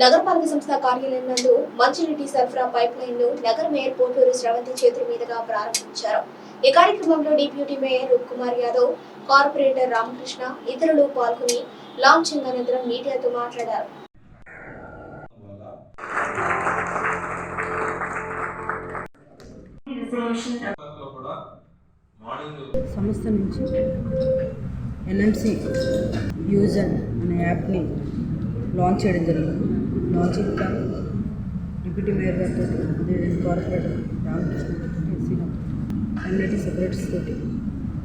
నగరపాలక సంస్థ కార్యాలయం నందు మంచినీటి సరఫరా పైప్ లైన్ను నగర మేయర్ పోటూరు శ్రవంతి చేతుల మీదుగా ప్రారంభించారు. ఈ కార్యక్రమంలో deputy mayor Roop Kumar Yadav corporator Ramakrishna ఇతరులు పాల్గొని లాంచింగ్ అనంతరం మీడియాతో మాట్లాడారు. సంస్థ నుంచి ఎన్ఎంసి యూజర్ అనే యాప్ని లాంచ్ చేయడం జరిగింది. లాంచింగ్ కానీ డిప్యూటీ మేయర్ గారితో కార్పొరేటర్ రామకృష్ణ గారితో ఎస్సీ అన్నిటి సెక్రటరీస్ తోటి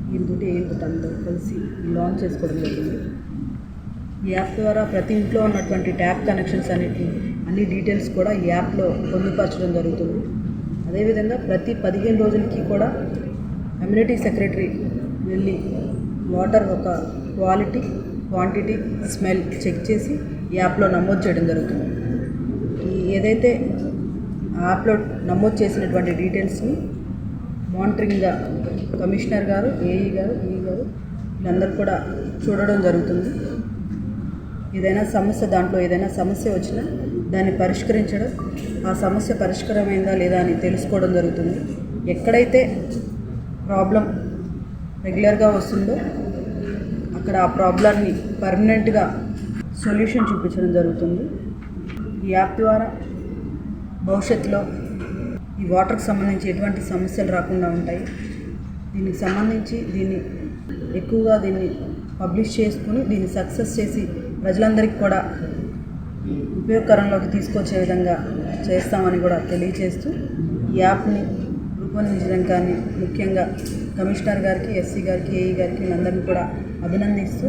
వీళ్ళతోటి ఏం అందరూ కలిసి లాంచ్ చేసుకోవడం జరిగింది. ఈ యాప్ ద్వారా ప్రతి ఇంట్లో ఉన్నటువంటి ట్యాప్ కనెక్షన్స్ అన్నిటిని అన్ని డీటెయిల్స్ కూడా ఈ యాప్లో పొందుపరచడం జరుగుతుంది. అదేవిధంగా ప్రతి పదిహేను రోజులకి కూడా కమ్యూనిటీ సెక్రటరీ వెళ్ళి వాటర్ ఒక క్వాలిటీ క్వాంటిటీ స్మెల్ చెక్ చేసి యాప్లో నమోదు చేయడం జరుగుతుంది. ఈ ఏదైతే యాప్లో నమోదు చేసినటువంటి డీటెయిల్స్ని మానిటరింగ్గా కమిషనర్ గారు ఏఈ గారు ఈ గారు వీళ్ళందరూ కూడా చూడడం జరుగుతుంది. ఏదైనా సమస్య దాంట్లో ఏదైనా సమస్య వచ్చినా దాన్ని పరిష్కరించడం ఆ సమస్య పరిష్కారమైందా లేదా అని తెలుసుకోవడం జరుగుతుంది. ఎక్కడైతే ప్రాబ్లం రెగ్యులర్గా వస్తుందో అక్కడ ఆ ప్రాబ్లాన్ని పర్మనెంట్గా సొల్యూషన్ చూపించడం జరుగుతుంది. ఈ యాప్ ద్వారా భవిష్యత్తులో ఈ వాటర్కి సంబంధించి ఎటువంటి సమస్యలు రాకుండా ఉంటాయి. దీనికి సంబంధించి దీన్ని ఎక్కువగా దీన్ని పబ్లిష్ చేసుకుని దీన్ని సక్సెస్ చేసి ప్రజలందరికీ కూడా ఉపయోగకరంలోకి తీసుకొచ్చే విధంగా చేస్తామని కూడా తెలియజేస్తూ ఈ యాప్ని రూపొందించడం కానీ ముఖ్యంగా కమిషనర్ గారికి ఎస్సీ గారికి ఏఈ గారికి అందరినీ కూడా అభినందిస్తూ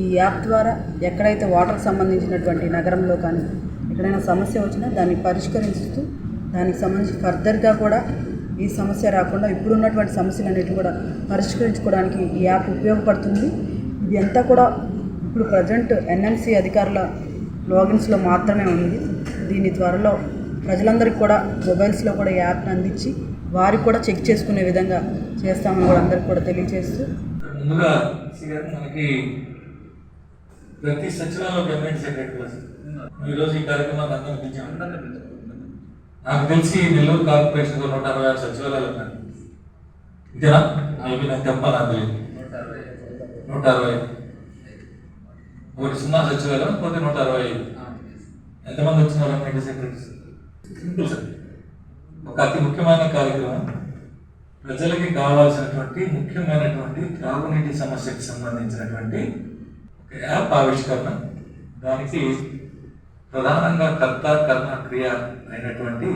ఈ యాప్ ద్వారా ఎక్కడైతే వాటర్కి సంబంధించినటువంటి నగరంలో కానీ ఎక్కడైనా సమస్య వచ్చినా దాన్ని పరిష్కరిస్తూ దానికి సంబంధించి ఫర్దర్గా కూడా ఈ సమస్య రాకుండా ఇప్పుడున్నటువంటి అన్నిటి కూడా పరిష్కరించుకోవడానికి ఈ యాప్ ఉపయోగపడుతుంది. ఇది అంతా కూడా ఇప్పుడు ప్రజెంట్ ఎన్ఎంసీ అధికారుల లాగిన్స్లో మాత్రమే ఉంది. దీని త్వరలో ప్రజలందరికీ కూడా మొబైల్స్లో కూడా యాప్ను యాప్ని అందించి వారికి కూడా చెక్ చేసుకునే విధంగా చేస్తామని కూడా అందరికీ కూడా తెలియజేస్తూ ముందుగా గారు మనకి ప్రతి సచివాలయంలో గవర్నమెంట్ సెక్రటరీ ఈరోజు ఈ కార్యక్రమాన్ని అందరూ పిలిచాము నాకు తెలిసి నెల్లూరు కార్పొరేషన్ నూట అరవై ఆరు సచివాలయాలు ఉన్నాయి. ఇదేనా అవి నాకు తెప్ప నాకు తెలియదు. నూట అరవై ఒకటి సున్నా సచివాలయం పోతే నూట అరవై ఐదు. ఎంతమంది వచ్చినారు? Government secretaries simple sir. ఒక అతి ముఖ్యమైన కార్యక్రమం. ప్రజలకి కావాల్సినటువంటి ముఖ్యమైనటువంటి త్రాగునీటి సమస్యకి సంబంధించినటువంటి ఒక యాప్ ఆవిష్కరణ. దానికి ప్రధానంగా కర్త కర్మ క్రియ అయినటువంటి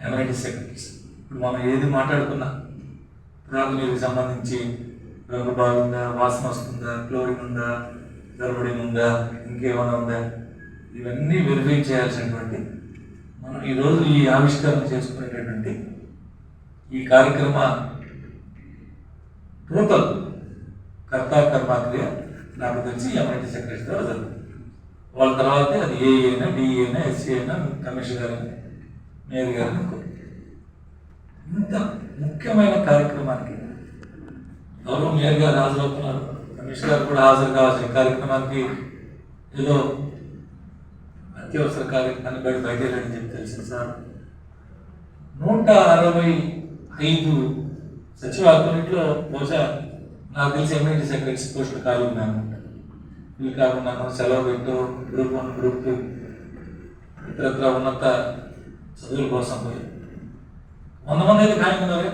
ఎమ్ఐటి సెక్రటరీస్ ఇప్పుడు మనం ఏది మాట్లాడుకున్నా త్రాగునీటికి సంబంధించి రంగు బాగుందా వాసన వస్తుందా క్లోరిన్ ఉందా గర్భడిన్ ఉందా ఇంకేమైనా ఉందా? ఇవన్నీ వెరిఫై చేయాల్సినటువంటి మనం ఈరోజు ఈ ఆవిష్కరణ చేసుకునేటటువంటి ఈ కార్యక్రమ టోటల్ కర్తా కర్మాక్రియ నాకు తెలిసి ఎంఐటి సెక్రటరీ ద్వారా జరుగుతుంది వాళ్ళ తర్వాతే అది ఏ అయినా డిఈ అయినా ఎస్సీ అయినా కమిషనర్ గారు మేయర్ గారు ఇంత ముఖ్యమైన కార్యక్రమానికి గౌరవ మేయర్ గారు హాజరవుతున్నారు. కమిషనర్ గారు కూడా హాజరు కావాల్సిన కార్యక్రమానికి ఏదో అత్యవసర కార్యక్రమాన్ని బయట బయటని చెప్పి తెలిసింది సార్. నూట అరవై ఐదు సచివాలయంలో బహుశా నాకు తెలిసి ఎమ్మెల్యే సెక్రటరీస్ పోస్టులు ఖాళీ ఉన్నాను ఇవి కాకుండా సెలవు పెట్టు గ్రూప్ వన్ గ్రూప్ టూ ఇతరత్ర ఉన్నత చదువుల కోసం పోయి. వంద మంది అయితే ఖాళీ ఉన్నారుగా?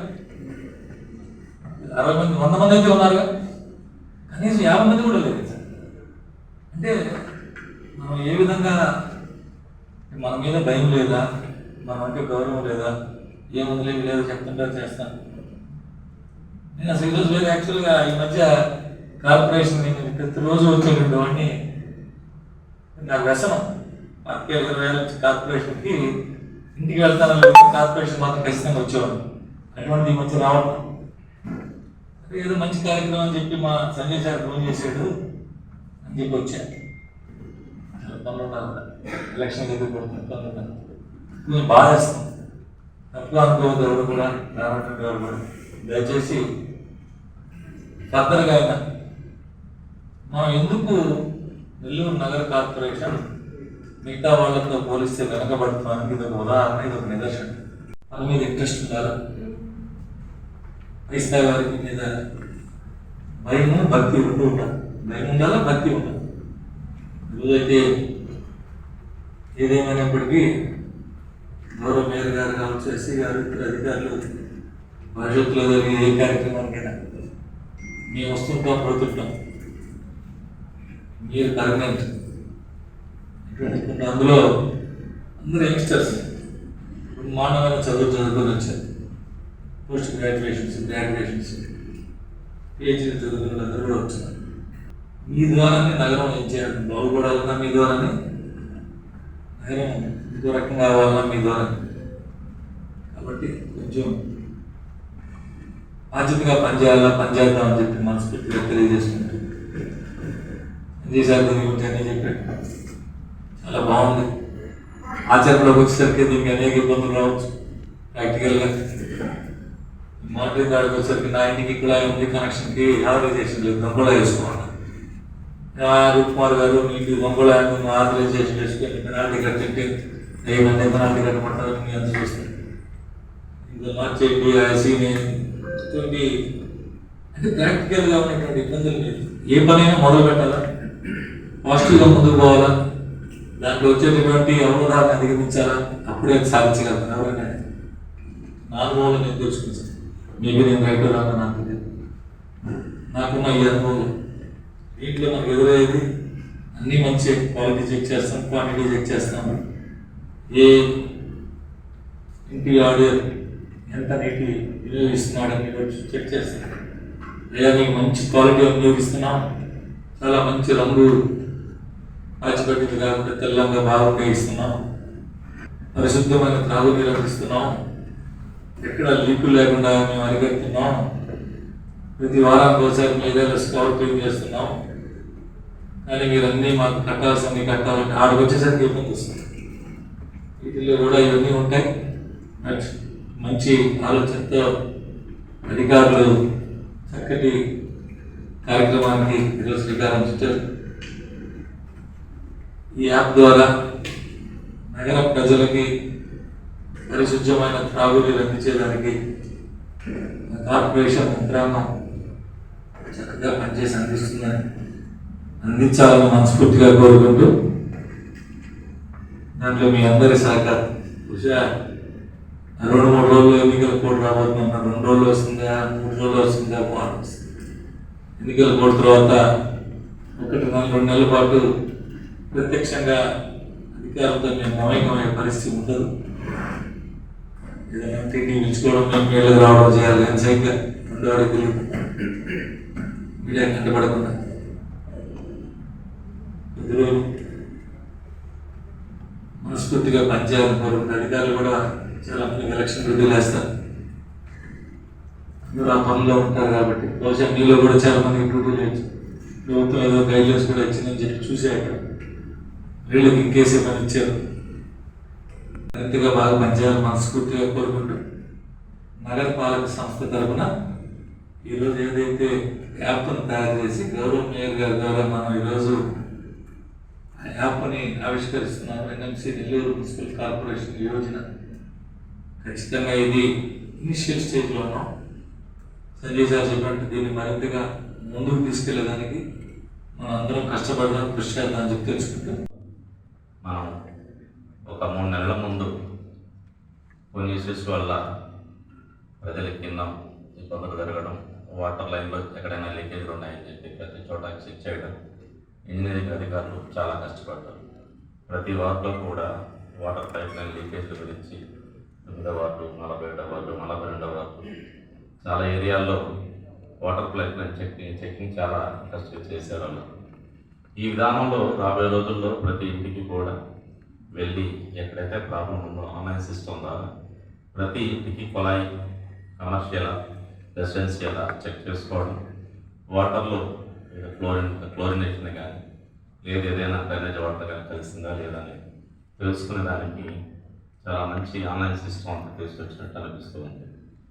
అరవై మంది వంద మంది అయితే ఉన్నారుగా? కనీసం యాభై మంది కూడా లేదు సార్. అంటే మనం ఏ విధంగా మన మీద భయం లేదా? మన అంటే గౌరవం లేదా? ఏముంది లేదు లేదో చెప్తుంటారు చేస్తాను. నేను అసలు ఈరోజు వేరే యాక్చువల్గా ఈ మధ్య కార్పొరేషన్ నేను ప్రతిరోజు వచ్చేటువంటి వాడిని నాకు వ్యసనం. పాతిక ఇరవై వేల కార్పొరేషన్కి ఇంటికి వెళ్తాను కార్పొరేషన్ మాత్రం ఖచ్చితంగా వచ్చేవాడు. అటువంటి ఈ మధ్య రావడం. ఏదో మంచి కార్యక్రమం అని చెప్పి మా సంజయ్ సార్ ఫోన్ చేశాడు అని చెప్పి వచ్చాను పనులు ఎలక్షన్ ఎదుర్కొంటున్నాను పనులు కొంచెం బాధ వేస్తాం తప్పుగా అనుకోవద్దు ఎవరు కూడా రానటువంటి ఎవరు కూడా. దయచేసి ఫర్దర్గా అయినా మనం ఎందుకు నెల్లూరు నగర కార్పొరేషన్ మిగతా వాళ్ళతో పోలిస్తే వెనకబడుతున్నానికి ఇది ఒక ఉదాహరణ ఇది ఒక నిదర్శనం. వాళ్ళ మీద ఇంట్రెస్ట్ ఉండాలా? క్రైస్తవ వారికి మీద భయము భక్తి ఉంటూ ఉండాలి. భయం ఉండాలా? భక్తి ఉండాలి. ఈరోజైతే ఏదేమైనప్పటికీ గౌరవ మేయర్ గారు కావచ్చు ఎస్సీ గారు ఇతర అధికారులు భవిష్యత్తులో జరిగే ఏ కార్యక్రమానికైనా మేము వస్తుంటాం పోతుంటాం మీరు పర్మనెంట్ అందులో అందరూ యంగ్స్టర్స్ మానవమైన చదువు చదువుకొని వచ్చారు. పోస్ట్ గ్రాడ్యుయేషన్స్ గ్రాడ్యుయేషన్స్ పిహెచ్డీ చదువుకున్న వాళ్ళందరూ కూడా వచ్చారు. మీ ద్వారానే నగరం ఏం చేయాలి? బాగుపడాలన్నా మీ ద్వారానే నగరం ఇదో రకంగా కావాలన్నా మీ ద్వారా. కాబట్టి కొంచెం బాధ్యతగా పనిచేయాలా పనిచేద్దాం అని చెప్పి మనస్ఫూర్తిగా తెలియజేసుకుంటూ చేశారు దీని గురించి అని చెప్పాడు చాలా బాగుంది. ఆచరణలోకి వచ్చేసరికి దీనికి అనేక ఇబ్బందులు రావచ్చు ప్రాక్టికల్గా. మానిటరింగ్ కాడికి వచ్చేసరికి నా ఇంటికి ఇక్కడ ఉంది కనెక్షన్కి ఆథరైజేషన్ లేదు దొంగళ చేసుకోండి రూప్ కుమార్ గారు మీకు దొంగళ ఆథరైజేషన్ చేసుకొని పెనాల్టీ కట్టింటే ఏ మంది పెనాల్టీ కట్టమంటారు మీ అంత చూస్తారు. ఇంకా మార్చేయండి ఐసీని కొన్ని అంటే ప్రాక్టికల్గా ఉన్నటువంటి ఇబ్బందులు లేదు ఏ పనైనా మొదలు పెట్టాలా? పాజిటివ్గా ముందుకు పోవాలా? దాంట్లో వచ్చేటటువంటి అవరోధాలను అధిగమించాలా? అప్పుడే సాధించగలను ఎవరైనా నా అనుభవం నేను తెలుసుకుంటాను. మేబీ నేను రైట్ రాను నాకు తెలియదు నాకున్న ఈ అనుభవం. దీంట్లో మనకు ఎదురయ్యేది అన్నీ మంచి క్వాలిటీ చెక్ చేస్తాం క్వాంటిటీ చెక్ చేస్తాము. ఏ ఇంటి ఆడియో ఎంత నీటి వినియోగిస్తున్నాడని కూడా చెక్ చేస్తాం. లేదా నీకు మంచి క్వాలిటీ వినియోగిస్తున్నాం. చాలా మంచి రంగు పాచిపట్టింది కాకుండా తెల్లంగా బాగా ఉపయోగిస్తున్నాం. పరిశుద్ధమైన త్రాగునీరు అందిస్తున్నాం. ఎక్కడ లీకులు లేకుండా మేము అరిగెత్తున్నాం ప్రతి వారానికి ఒకసారి మీ ఏదైనా స్కౌట్ క్లీన్ చేస్తున్నాం. కానీ మీరు అన్నీ మాకు కట్టాల్సింది కట్టాలంటే ఆడికి వచ్చేసరికి ఇబ్బంది వస్తుంది. వీటిల్లో కూడా ఇవన్నీ ఉంటాయి. మంచి ఆలోచనతో అధికారులు చక్కటి కార్యక్రమానికి ఈరోజు శ్రీకారం చుట్టారు. ఈ యాప్ ద్వారా నగర ప్రజలకి పరిశుద్ధమైన త్రాగునీరు అందించేదానికి కార్పొరేషన్ యంత్రాంగం చక్కగా పనిచేసి అందిస్తుందని అందించాలని మనస్ఫూర్తిగా కోరుకుంటూ దాంట్లో మీ అందరి సహకారం. బహుశా రెండు మూడు రోజులు ఎన్నికల కోడ్ రాబోతున్నా రెండు రోజులు వస్తుందా మూడు రోజులు వస్తుందా వారం వస్తుందా ఎన్నికల కోడ్ తర్వాత ఒకటి నెల రెండు నెలల పాటు ప్రత్యక్షంగా అధికారంతో మేము మమేకమయ్యే పరిస్థితి ఉండదు. ఏదైనా తిండి పిలుచుకోవడం మేము వీళ్ళకి రావడం చేయాలి అని సరిగ్గా రెండు అడుగులు మీడియా కంటపడకుండా కొద్ది మనస్ఫూర్తిగా పనిచేయాలి. కోరుకుంటే అధికారులు కూడా చాలా మంది ఎలక్షన్ డ్యూటీలు వేస్తారు ఆ పనిలో ఉంటారు కాబట్టి. బహుశా మీలో కూడా చాలా మంది డ్యూటీలు వేయచ్చు ప్రభుత్వం ఏదో గైడ్లైన్స్ కూడా ఇచ్చిందని చెప్పి చూసాక వీళ్ళకి ఇంకేసే పని ఇచ్చారు. ఎంతగా బాగా పనిచేయాలని మనస్ఫూర్తిగా కోరుకుంటూ నగరపాలక సంస్థ తరఫున ఈరోజు ఏదైతే యాప్ను తయారు చేసి గౌరవ మేయర్ గారి ద్వారా మనం ఈరోజు యాప్ని ఆవిష్కరిస్తున్నారు ఎన్ఎంసీ నెల్లూరు మున్సిపల్ కార్పొరేషన్ యోజన. ఖచ్చితంగా ఇది ఇనిషియల్ స్టేజ్లో ఉన్నాం. సంజయ్ సార్ చెప్పినట్టు దీన్ని మరింతగా ముందుకు తీసుకెళ్ళేదానికి మనం అందరం కష్టపడదాం కృషి చేద్దాం అని చెప్పి తెలుసుకుంటాం. మనం ఒక మూడు నెలల ముందు కొన్ని ఇష్యూస్ వల్ల ప్రజలకి కింద ఇబ్బందులు జరగడం వాటర్ లైన్లో ఎక్కడైనా లీకేజ్లు ఉన్నాయని చెప్పి ప్రతి చోట చెక్ చేయడం ఇంజనీరింగ్ అధికారులు చాలా కష్టపడ్డారు ప్రతి వార్డులో కూడా వాటర్ పైప్ లైన్ లీకేజ్ల గురించి తొమ్మిదో వార్డు నలభై ఏడో వార్డు నలభై రెండో వార్డు చాలా ఏరియాల్లో వాటర్ పైప్ లైన్ చెక్కింగ్ చాలా కష్ట చేశారు ఈ విధానంలో రాబోయే రోజుల్లో ప్రతి ఇంటికి కూడా వెళ్ళి ఎక్కడైతే ప్రాబ్లం ఉందో ఆన్లైన్ సిస్టమ్ ద్వారా ప్రతి ఇంటికి కొలాయి కమర్షియల్ రెసిడెన్షియల్ చెక్ చేసుకోవడం వాటర్లో క్లోరిన్ క్లోరినేషన్ కానీ లేదు ఏదైనా డ్రైనేజ్ వాటర్ కానీ కలిసిందా లేదా అని తెలుసుకునే దానికి చాలా మంచి ఆన్లైన్ సిస్టమ్ తీసుకొచ్చినట్టు అనిపిస్తూ ఉంది.